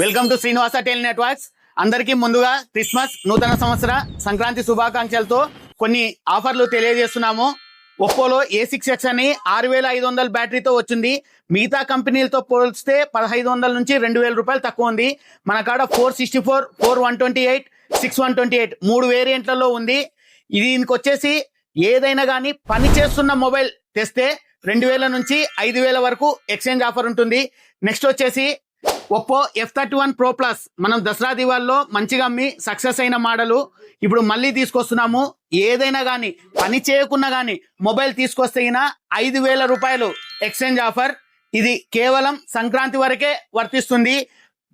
Welcome to Srinivasa tel networks అందరికీ ముందుగా Christmas నూతన సంవత్సర సంక్రాంతి శుభాకాంక్షలతో కొన్ని ఆఫర్లు తెలియజేస్తున్నాము. ఒప్పోలో ఏ సిక్స్ ఎక్స్ అని ఆరు వేల ఐదు వందల బ్యాటరీతో వచ్చింది. మిగతా కంపెనీలతో పోల్స్తే పదహైదు వందల నుంచి రెండు వేల రూపాయలు తక్కువ ఉంది. మన కాడ four sixty four four one twenty eight six one twenty eight మూడు వేరియంట్లలో ఉంది. దీనికి వచ్చేసి ఏదైనా కానీ పని చేస్తున్న మొబైల్ తెస్తే రెండు వేల నుంచి ఐదు వేల వరకు ఎక్స్చేంజ్ ఆఫర్ ఉంటుంది. నెక్స్ట్ వచ్చేసి Oppo F thirty one pro plus మనం దసరా దివాల్లో మంచిగా అమ్మి సక్సెస్ అయిన మోడలు ఇప్పుడు మళ్ళీ తీసుకొస్తున్నాము. ఏదైనా కానీ పని చేయకున్నా కానీ మొబైల్ తీసుకొస్తే అయినా ఐదు వేల రూపాయలు ఎక్స్చేంజ్ ఆఫర్. ఇది కేవలం సంక్రాంతి వరకే వర్తిస్తుంది.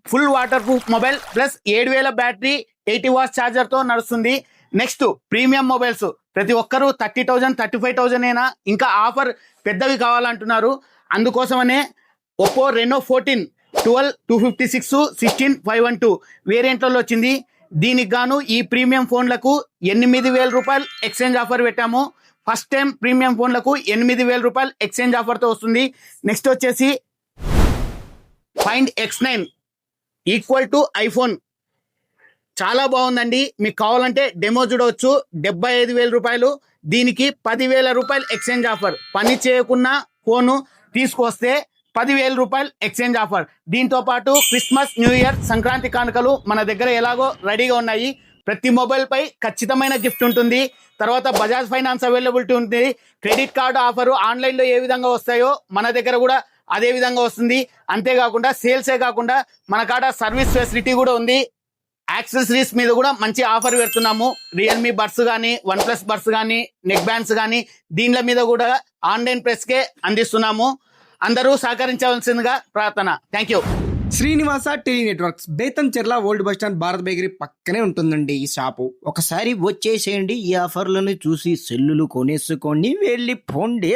Full waterproof mobile plus ఏడు వేల బ్యాటరీ ఎయిటీ వాట్స్ ఛార్జర్తో నడుస్తుంది. Next premium mobiles. ప్రతి ఒక్కరూ thirty thousand thirty five thousand అయినా ఇంకా ఆఫర్ పెద్దవి కావాలంటున్నారు. అందుకోసమనే Oppo Reno fourteen twelve two fifty six sixteen five one two వేరియంట్లలో వచ్చింది. దీనికి గాను ఈ ప్రీమియం ఫోన్లకు ఎనిమిది వేల రూపాయలు ఎక్స్చేంజ్ ఆఫర్ పెట్టాము. ఫస్ట్ టైం ప్రీమియం ఫోన్లకు ఎనిమిది వేల రూపాయలు ఎక్స్చేంజ్ ఆఫర్తో వస్తుంది. నెక్స్ట్ వచ్చేసి find x nine equal to iPhone. చాలా బాగుందండి. మీకు కావాలంటే డెమో చూడవచ్చు. డెబ్బై ఐదు వేల రూపాయలు. దీనికి పదివేల రూపాయలు ఎక్స్చేంజ్ ఆఫర్. పని చేయకున్న ఫోను తీసుకొస్తే పదివేల రూపాయలు ఎక్స్చేంజ్ ఆఫర్. దీంతో పాటు క్రిస్మస్ న్యూ ఇయర్ సంక్రాంతి కానుకలు మన దగ్గర ఎలాగో రెడీగా ఉన్నాయి. ప్రతి మొబైల్ పై ఖచ్చితమైన గిఫ్ట్ ఉంటుంది. తర్వాత బజాజ్ ఫైనాన్స్ అవైలబిలిటీ ఉంటుంది క్రెడిట్ కార్డు ఆఫర్ ఆన్లైన్లో ఏ విధంగా వస్తాయో మన దగ్గర కూడా అదే విధంగా వస్తుంది. అంతేకాకుండా సేల్సే కాకుండా మన కాడ సర్వీస్ ఫెసిలిటీ కూడా ఉంది. యాక్సెసరీస్ మీద కూడా మంచి ఆఫర్ పెడుతున్నాము. రియల్మీ బడ్స్ కానీ వన్ ప్లస్ బర్స్ కానీ నెక్ బ్యాండ్స్ కానీ దీనిల మీద కూడా ఆన్లైన్ ప్రెస్కే అందిస్తున్నాము. అందరూ సహకరించవలసిందిగా ప్రార్థన. Thank you Srinivasa tele networks Bethamcherla old bus stand Bharat bakery పక్కనే ఉంటుందండి ఈ షాపు. ఒకసారి వచ్చేసేయండి ఈ ఆఫర్లను చూసి సెల్లులు కొనేసుకోండి వెళ్ళి పోండి